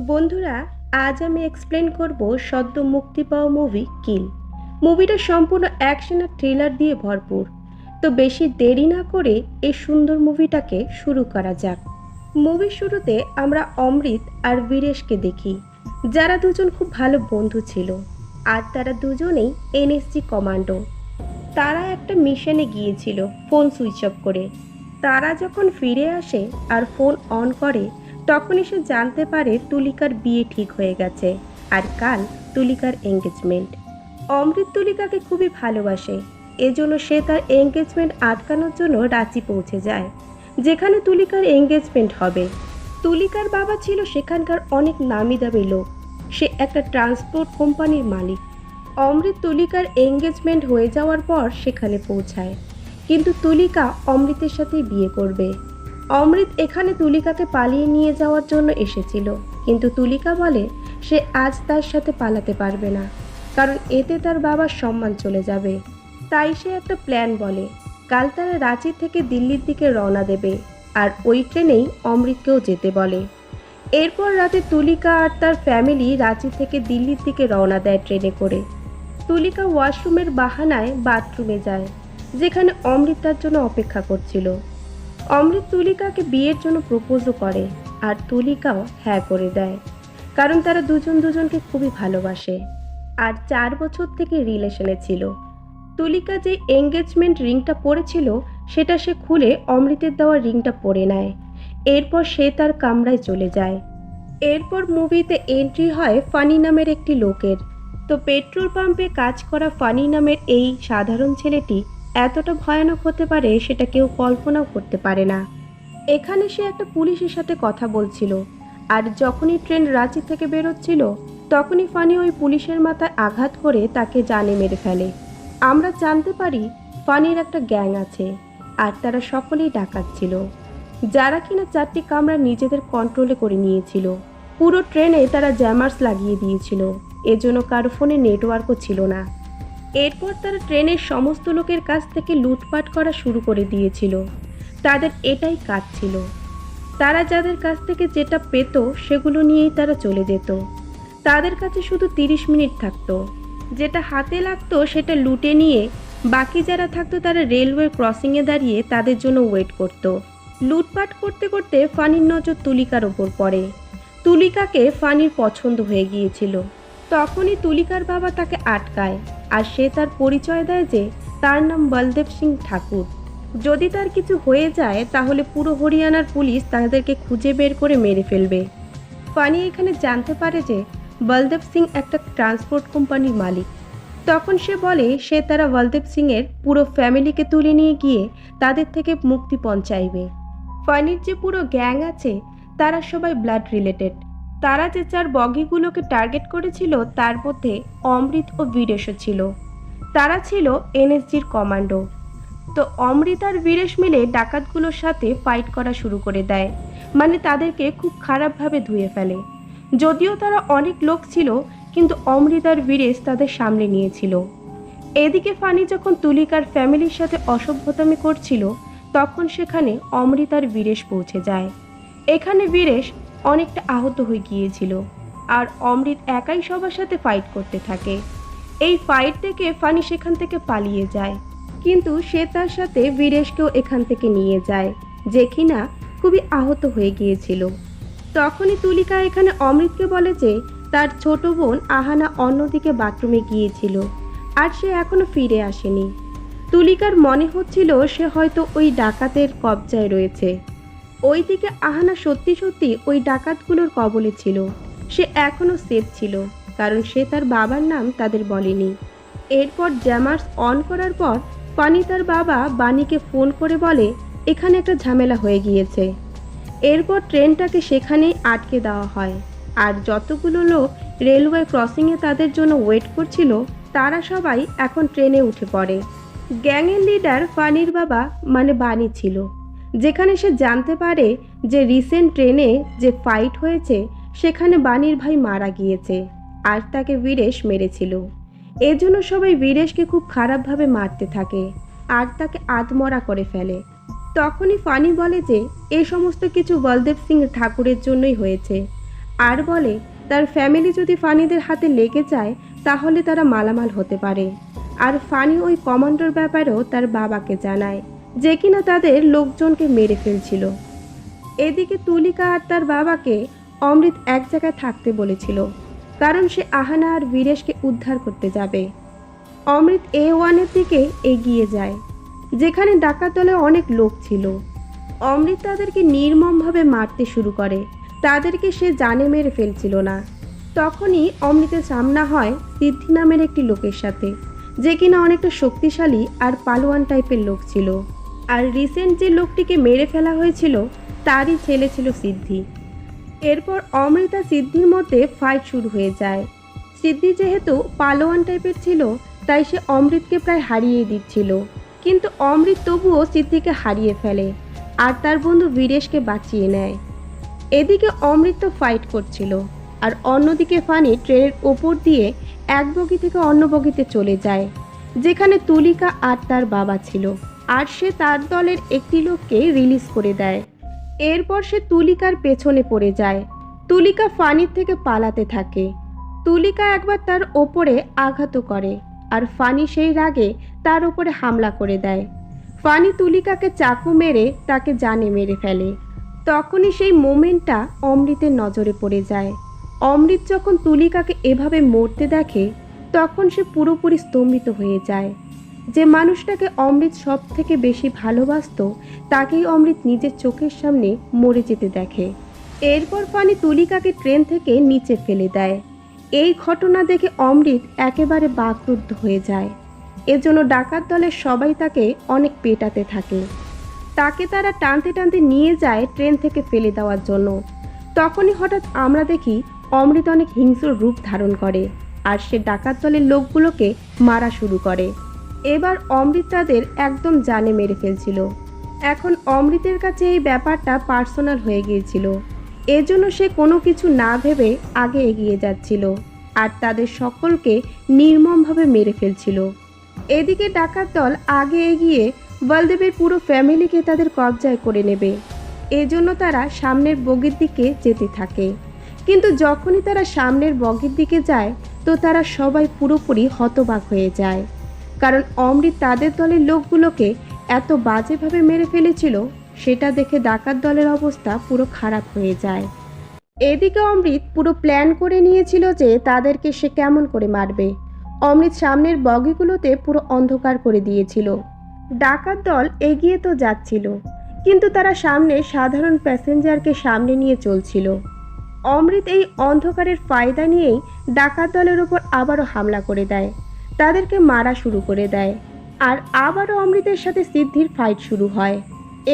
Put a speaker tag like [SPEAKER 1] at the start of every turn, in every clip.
[SPEAKER 1] বন্ধুরা, আজ আমি এক্সপ্লেন করব সদ্য মুক্তি পাওয়া মুভি কিল। মুভিটা সম্পূর্ণ অ্যাকশন আর থ্রিলার দিয়ে ভরপুর। তো বেশি দেরি না করে এই সুন্দর মুভিটাকে শুরু করা যাক। মুভির শুরুতে আমরা অমৃত আর বীরেশকে দেখি। যারা দুজন খুব ভালো বন্ধু ছিল, আর তারা দুজনেই এনএসজি কমান্ডো। তারা একটা মিশনে গিয়েছিল ফোন সুইচ অফ করে। তারা যখন ফিরে আসে আর ফোন অন করে তখনই সে জানতে পারে তুলিকার বিয়ে ঠিক হয়ে গেছে আর কাল তুলিকার এঙ্গেজমেন্ট অমৃত তুলিকাকে খুবই ভালোবাসে, এজন্য সে তার এঙ্গেজমেন্ট আটকানোর জন্য রাঁচি পৌঁছে যায়, যেখানে তুলিকার এঙ্গেজমেন্ট হবে। তুলিকার বাবা ছিল সেখানকার অনেক নামি দামি লোক, সে একটা ট্রান্সপোর্ট কোম্পানির মালিক। অমৃত তুলিকার এঙ্গেজমেন্ট হয়ে যাওয়ার পর সেখানে পৌঁছায়, কিন্তু তুলিকা অমৃতের সাথেই বিয়ে করবে। অমৃত এখানে তুলিকাকে পালিয়ে নিয়ে যাওয়ার জন্য এসেছিল। কিন্তু তুলিকা বলে, সে আজ তার সাথে পালাতে পারবে না, কারণ এতে তার বাবার সম্মান চলে যাবে। তাই সে একটা প্ল্যান বলে, কাল তারা রাঁচি থেকে দিল্লির দিকে রওনা দেবে, আর ওই ট্রেনেই অমৃতকেও যেতে বলে। এরপর রাতে তুলিকা আর তার ফ্যামিলি রাঁচি থেকে দিল্লির দিকে রওনা দেয় ট্রেনে করে। তুলিকা ওয়াশরুমের বাহানায় বাথরুমে যায়, যেখানে অমৃত তার জন্য অপেক্ষা করছিল। অমৃত তুলিকাকে বিয়ের জন্য প্রপোজও করে আর তুলিকাও হ্যাঁ করে দেয়। কারণ তারা দুজন দুজনকে খুবই ভালোবাসে। আর চার বছর থেকে রিলেশনে ছিল। তুলিকা যে এঙ্গেজমেন্ট রিংটা পরেছিল সেটা সে খুলে অমৃতের দেওয়া রিংটা পরে নেয়। এরপর সে তার কামরায় চলে যায়। এরপর মুভিতে এন্ট্রি হয় ফানি নামের একটি লোকের। তো পেট্রোল পাম্পে কাজ করা ফানি নামের এই সাধারণ ছেলেটি এতটা ভয়ানক হতে পারে সেটা কেউ কল্পনাও করতে পারে না। এখানে সে একটা পুলিশের সাথে কথা বলছিল। আর যখনই ট্রেন রাঁচি থেকে বেরোচ্ছিল, তখনই ফানি ওই পুলিশের মাথায় আঘাত করে তাকে জানে মেরে ফেলে। আমরা জানতে পারি ফানির একটা গ্যাং আছে, আর তারা সকলেই ডাকাত ছিল। যারা কিনা চারটি কামরা নিজেদের কন্ট্রোলে করে নিয়েছিল। পুরো ট্রেনে তারা জ্যামার্স লাগিয়ে দিয়েছিল। এজন্য কারও ফোনে নেটওয়ার্কও ছিল না। এরপর তারা ট্রেনের সমস্ত লোকের কাছ থেকে লুটপাট করা শুরু করে দিয়েছিল। তাদের এটাই কাজ ছিল। তারা যাদের কাছ থেকে যেটা পেত, সেগুলো নিয়েই তারা চলে যেত। তাদের কাছে শুধু তিরিশ মিনিট থাকতো। যেটা হাতে লাগতো, সেটা লুটে নিয়ে বাকি যারা থাকতো, তারা রেলওয়ে ক্রসিংয়ে দাঁড়িয়ে তাদের জন্য ওয়েট করত। লুটপাট করতে করতে ফানির নজর তুলিকার ওপর পড়ে। তুলিকাকে ফানির পছন্দ হয়ে গিয়েছিল। তখনই তুলিকার বাবা তাকে আটকায় আর সে তার পরিচয় দেয় যে তার নাম বলদেব সিং ঠাকুর। যদি তার কিছু হয়ে যায়, তাহলে পুরো হরিয়ানার পুলিশ তাদেরকে খুঁজে বের করে মেরে ফেলবে। ফানি এখানে জানতে পারে যে বলদেব সিং একটা ট্রান্সপোর্ট কোম্পানির মালিক। তখন সে বলে, সে তারা বলদেব সিংয়ের পুরো ফ্যামিলিকে তুলে নিয়ে গিয়ে তাদের থেকে মুক্তিপণ চাইবে ফানির যে পুরো গ্যাং আছে, তারা সবাই ব্লাড রিলেটেড। তারা যে চার বগিগুলোকে টার্গেট করেছিল তার মধ্যে অমৃত ও বীরেশও ছিল। তারা ছিল এনএসজির কমান্ডো। তো অমৃত আর বীরেশ মিলে ডাকাতগুলোর সাথে ফাইট করা শুরু করে দেয়। মানে তাদেরকে খুব খারাপভাবে ধুয়ে ফেলে। যদিও তারা অনেক লোক ছিল, কিন্তু অমৃত আর বীরেশ তাদের সামনে নিয়েছিল। এদিকে ফানি যখন তুলিকার ফ্যামিলির সাথে অসভ্যতামি করছিল, তখন সেখানে অমৃত আর বীরেশ পৌঁছে যায়। এখানে বীরেশ অনেকটা আহত হয়ে গিয়েছিল আর অমৃত একাই সবার সাথে ফাইট করতে থাকে। এই ফাইট থেকে ফানি সেখান থেকে পালিয়ে যায়। কিন্তু সে তার সাথে বীরেশকেও এখান থেকে নিয়ে যায়, যে কিনা খুবই আহত হয়ে গিয়েছিল। তখনই তুলিকা এখানে অমৃতকে বলে যে তার ছোট বোন আহানা অন্যদিকে বাথরুমে গিয়েছিল আর সে এখনও ফিরে আসেনি। তুলিকার মনে হচ্ছিল সে হয়তো ওই ডাকাতের কবজায় রয়েছে। ওইদিকে আহানা সত্যি সত্যি ওই ডাকাতগুলোর কবলে ছিল। সে এখনও সেফ ছিল, কারণ সে তার বাবার নাম তাদের বলেনি। এরপর জ্যামার্স অন করার পর পানি তার বাবা বাণীকে ফোন করে বলে, এখানে একটা ঝামেলা হয়ে গিয়েছে। এরপর ট্রেনটাকে সেখানেই আটকে দেওয়া হয়। আর যতগুলো লোক রেলওয়ে ক্রসিংয়ে তাদের জন্য ওয়েট করছিল, তারা সবাই এখন ট্রেনে উঠে পড়ে। গ্যাংয়ের লিডার ফানির বাবা মানে বাণী ছিল। যেখানে সে জানতে পারে যে রিসেন্ট ট্রেনে যে ফাইট হয়েছে, সেখানে বাণীর ভাই মারা গিয়েছে আর তাকে বীরেশ মেরেছিল। এজন্য সবাই বীরেশকে খুব খারাপভাবে মারতে থাকে আর তাকে আত্মরা করে ফেলে। তখনই ফানি বলে যে, এ সমস্ত কিছু বলদেব সিং ঠাকুরের জন্যই হয়েছে। আর বলে, তার ফ্যামিলি যদি ফানিদের হাতে লেগে যায়, তাহলে তারা মালামাল হতে পারে। আর ফানি ওই কমান্ডোর ব্যাপারেও তার বাবাকে জানায়। যে কিনা তাদের লোকজনকে মেরে ফেলছিল। এদিকে তুলিকা আর তার বাবাকে অমৃত এক জায়গায় থাকতে বলেছিল, কারণ সে আহানা আর বীরেশকে উদ্ধার করতে যাবে। অমৃত এ ওয়ানের দিকে এগিয়ে যায়, যেখানে ডাকাত দলে অনেক লোক ছিল। অমৃত তাদেরকে নির্মমভাবে মারতে শুরু করে, তাদেরকে সে জানে মেরে ফেলছিল না। তখনই অমৃতের সামনা হয় সিদ্ধি নামের একটি লোকের সাথে, যে কিনা অনেকটা শক্তিশালী আর পালোয়ান টাইপের লোক ছিল। আর রিসেন্ট যে লোকটিকে মেরে ফেলা হয়েছিল, তারই ছেলে ছিল সিদ্ধি। এরপর অমৃতা সিদ্ধির মধ্যে ফাইট শুরু হয়ে যায়। সিদ্ধি যেহেতু পালোয়ান টাইপের ছিল, তাই সে অমৃতকে প্রায় হারিয়ে দিচ্ছিল। কিন্তু অমৃত তবুও সিদ্ধিকে হারিয়ে ফেলে আর তার বন্ধু বীরেশকে বাঁচিয়ে নেয়। এদিকে অমৃত তো ফাইট করছিল আর অন্যদিকে ফানি ট্রেনের ওপর দিয়ে এক বগি থেকে অন্য বগিতে চলে যায়, যেখানে তুলিকা আর তার বাবা ছিল। আর সে তার দলের একটি লোককে রিলিজ করে দেয়। এরপর সে তুলিকার পেছনে পড়ে যায়। তুলিকা ফানির থেকে পালাতে থাকে। তুলিকা একবার তার ওপরে আঘাত করে আর ফানি সেই রাগে তার ওপরে হামলা করে দেয়। ফানি তুলিকাকে চাকু মেরে তাকে জানে মেরে ফেলে। তখনই সেই মোমেন্টটা অমৃতের নজরে পড়ে যায়। অমৃত যখন তুলিকাকে এভাবে মরতে দেখে, তখন সে পুরোপুরি স্তম্ভিত হয়ে যায়। যে মানুষটাকে অমৃত সব থেকে বেশি ভালোবাসতো, তাকেই অমৃত নিজের চোখের সামনে মরে যেতে দেখে। এরপর পানি তুলিকাকে ট্রেন থেকে নিচে ফেলে দেয়। এই ঘটনা দেখে অমৃত একেবারে বাকরুদ্ধ হয়ে যায়। এজন্য ডাকাত দলের সবাই তাকে অনেক পেটাতে থাকে। তাকে তারা টানতে টানতে নিয়ে যায় ট্রেন থেকে ফেলে দেওয়ার জন্য। তখনই হঠাৎ আমরা দেখি অমৃত অনেক হিংস্র রূপ ধারণ করে, আর সে ডাকাত দলের লোকগুলোকে মারা শুরু করে। এবার অমৃত তাদের একদম জানে মেরে ফেলছিল। এখন অমৃতের কাছে এই ব্যাপারটা পার্সোনাল হয়ে গিয়েছিল। এজন্য সে কোনো কিছু না ভেবে আগে এগিয়ে যাচ্ছিল আর তাদের সকলকে নির্মমভাবে মেরে ফেলছিল। এদিকে ডাকাত দল আগে এগিয়ে বলদেবের পুরো ফ্যামিলিকে তাদের কবজায় করে নেবে। এজন্য তারা সামনের বগির দিকে যেতে থাকে। কিন্তু যখনই তারা সামনের বগির দিকে যায়, তো তারা সবাই পুরোপুরি হতবাক হয়ে যায়। কারণ অমৃত তাদের দলের লোকগুলোকে এত বাজেভাবে মেরে ফেলেছিল, সেটা দেখে ডাকাত দলের অবস্থা পুরো খারাপ হয়ে যায়। এদিকে অমৃত পুরো প্ল্যান করে নিয়েছিল যে তাদেরকে সে কেমন করে মারবে। অমৃত সামনের বগিগুলোতে পুরো অন্ধকার করে দিয়েছিল। ডাকাত দল এগিয়ে তো যাচ্ছিল, কিন্তু তারা সামনে সাধারণ প্যাসেঞ্জারকে সামনে নিয়ে চলছিল। অমৃত এই অন্ধকারের ফায়দা নিয়েই ডাকাত দলের ওপর আবারও হামলা করে দেয়। তাদেরকে মারা শুরু করে দেয়। আর আবারও অমৃতের সাথে সিদ্ধির ফাইট শুরু হয়।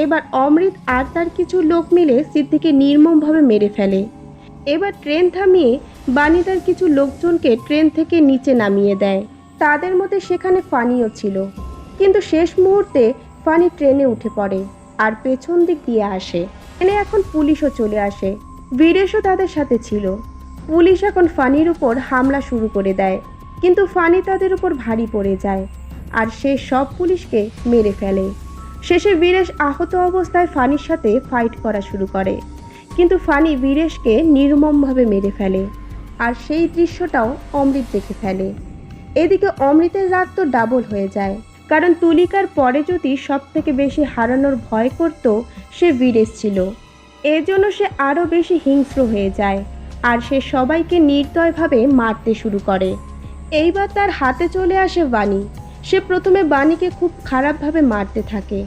[SPEAKER 1] এবার অমৃত আর তার কিছু লোক মিলে সিদ্ধিকে নির্মমভাবে মেরে ফেলে। এবার ট্রেন থামিয়ে বাণী তার কিছু লোকজনকে ট্রেন থেকে নিচে নামিয়ে দেয়। তাদের মধ্যে সেখানে ফানিও ছিল। কিন্তু শেষ মুহূর্তে ফানি ট্রেনে উঠে পড়ে আর পেছন দিক দিয়ে আসে। ট্রেনে এখন পুলিশও চলে আসে। বীরেশও তাদের সাথে ছিল। পুলিশ এখন ফানির উপর হামলা শুরু করে দেয়। কিন্তু ফানি তাদের উপর ভারী পড়ে যায়। আর সে সব পুলিশকে মেরে ফেলে। শেষে বীরেশ আহত অবস্থায় ফানির সাথে ফাইট করা শুরু করে। কিন্তু ফানি বীরেশকে নির্মমভাবে মেরে ফেলে। আর সেই দৃশ্যটাও অমৃত দেখে ফেলে। এদিকে অমৃতের রাগ তো ডাবল হয়ে যায়। কারণ তুলিকার পরে যদি সব থেকে বেশি হারানোর ভয় করত, সে বীরেশ ছিল। এজন্য সে আরও বেশি হিংস্র হয়ে যায়। আর সে সবাইকে নির্দয়ভাবে মারতে শুরু করে। এইবার তার হাতে চলে আসে বাণী। সে প্রথমে বাণীকে খুব খারাপভাবে মারতে থাকে।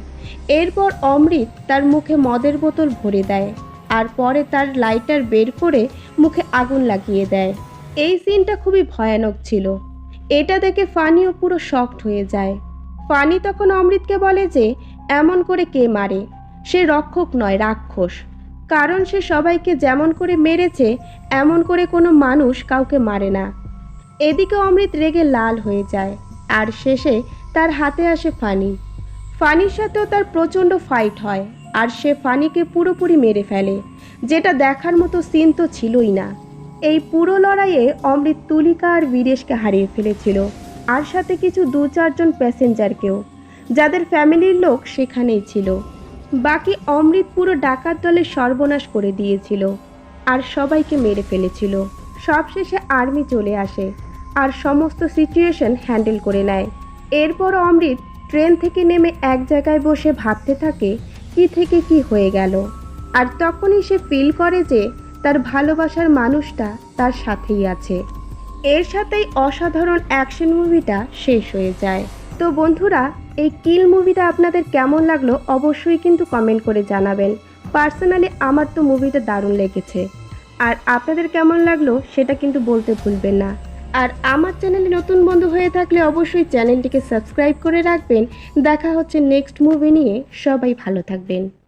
[SPEAKER 1] এরপর অমৃত তার মুখে মদের বোতল ভরে দেয় আর পরে তার লাইটার বের করে মুখে আগুন লাগিয়ে দেয়। এই সিনটা খুবই ভয়ানক ছিল। এটা দেখে ফানিও পুরো শক্ট হয়ে যায়। ফানি তখন অমৃতকে বলে যে, এমন করে কে মারে? সে রক্ষক নয়, রাক্ষস। কারণ সে সবাইকে যেমন করে মেরেছে, এমন করে কোনো মানুষ কাউকে মারে না। এদিকে অমৃত রেগে লাল হয়ে যায়, আর শেষে তার হাতে আসে ফানি। ফানির সাথেও তার প্রচণ্ড ফাইট হয়, আর সে ফানিকে পুরোপুরি মেরে ফেলে, যেটা দেখার মতো সিন তো ছিলই না। এই পুরো লড়াইয়ে অমৃত তুলিকা আর বীরেশকে হারিয়ে ফেলেছিল, আর সাথে কিছু দু চারজন প্যাসেঞ্জারকেও, যাদের ফ্যামিলির লোক সেখানেই ছিল। বাকি অমৃত পুরো ডাকাত দলের সর্বনাশ করে দিয়েছিল, আর সবাইকে মেরে ফেলেছিল। সবশেষে আর্মি চলে আসে আর সমস্ত সিচুয়েশন হ্যান্ডেল করে নেয়। এরপর অমৃত ট্রেন থেকে নেমে এক জায়গায় বসে ভাবতে থাকে, কি থেকে কি হয়ে গেল। আর তখনই সে ফিল করে যে তার ভালোবাসার মানুষটা তার সাথেই আছে। এর সাথেই অসাধারণ অ্যাকশন মুভিটা শেষ হয়ে যায়। তো বন্ধুরা, এই কিল মুভিটা আপনাদের কেমন লাগল অবশ্যই কিন্তু কমেন্ট করে জানাবেন। পার্সোনালি আমার তো মুভিটা দারুণ লেগেছে। আর আপনাদের কেমন লাগল সেটা কিন্তু বলতে ভুলবেন না। আর আমার চ্যানেলে নতুন বন্ধু হয়ে থাকলে অবশ্যই চ্যানেলটিকে সাবস্ক্রাইব করে রাখবেন। দেখা হচ্ছে নেক্সট মুভি নিয়ে। সবাই ভালো থাকবেন।